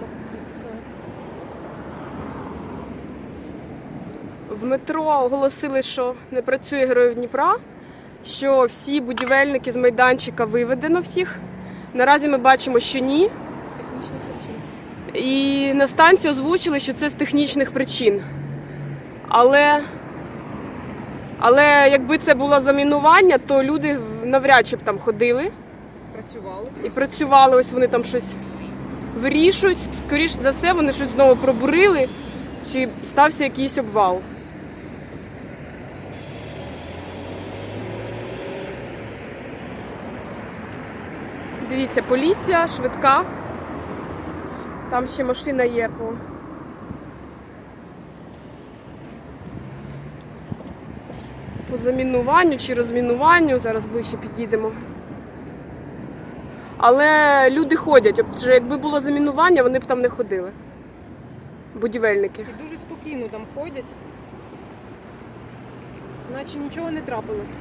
сидить. В метро оголосили, що не працює Героїв Дніпра, що всі будівельники з майданчика виведено всіх. Наразі ми бачимо, що ні. З технічних причин. І на станції озвучили, що це з технічних причин. Але, але якби це було замінування, то люди навряд чи б там ходили Працювали. і працювали. Ось вони там щось вирішують. Скоріше за все, вони щось знову пробурили, чи стався якийсь обвал. Дивіться, поліція, швидка. Там ще машина є по. По замінуванню чи розмінуванню. Зараз ближче підійдемо. Але люди ходять. Отже, якби було замінування, вони б там не ходили. Будівельники. І дуже спокійно там ходять. Наче нічого не трапилось.